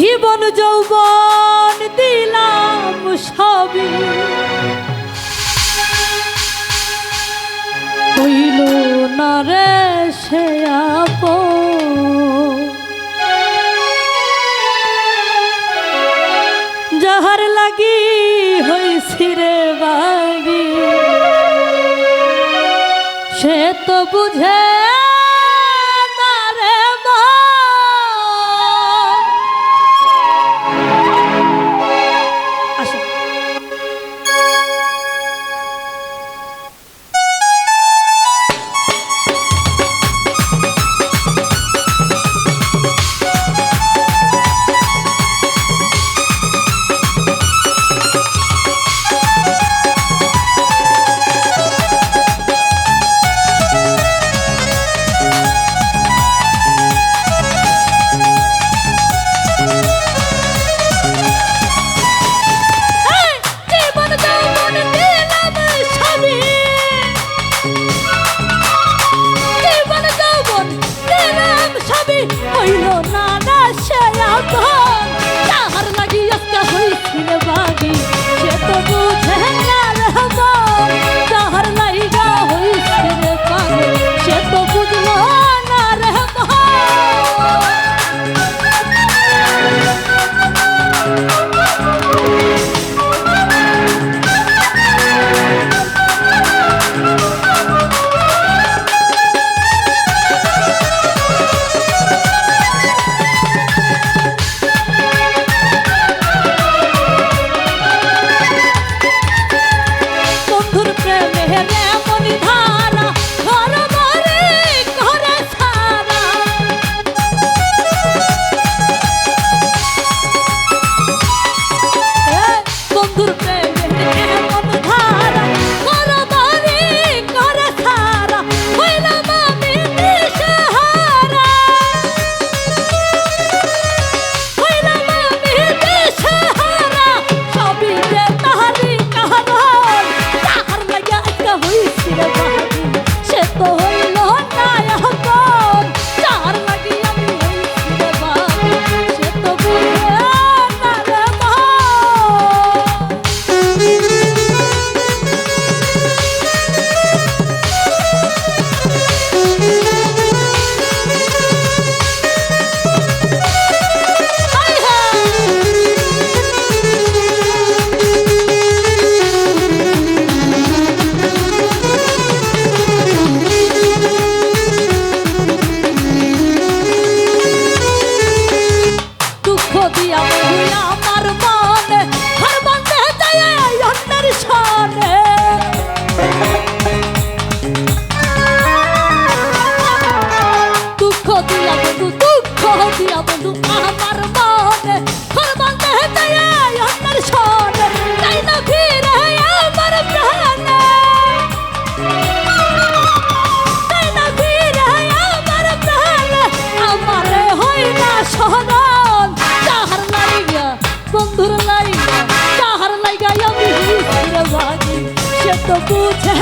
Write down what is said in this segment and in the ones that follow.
জীবন যৌবন দিলাম সবে হইল না রে সে যাহার লাগি হইছি রে বাগি সে তো বুঝে কত the end. দিয়া বন্ধু আমার মনে ঘর বন্ধে তাই অন্যের সনে তাই না ফিরে আমার প্রাণে? তাই না ফিরে আমার প্রাণে? আমারে হই না সহরণ তাহার লাইগা, বন্ধুর লাইগা, তাহার লাইগা আমি হিসেবে বাগি সে তো বুঝে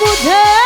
সে তো বুঝে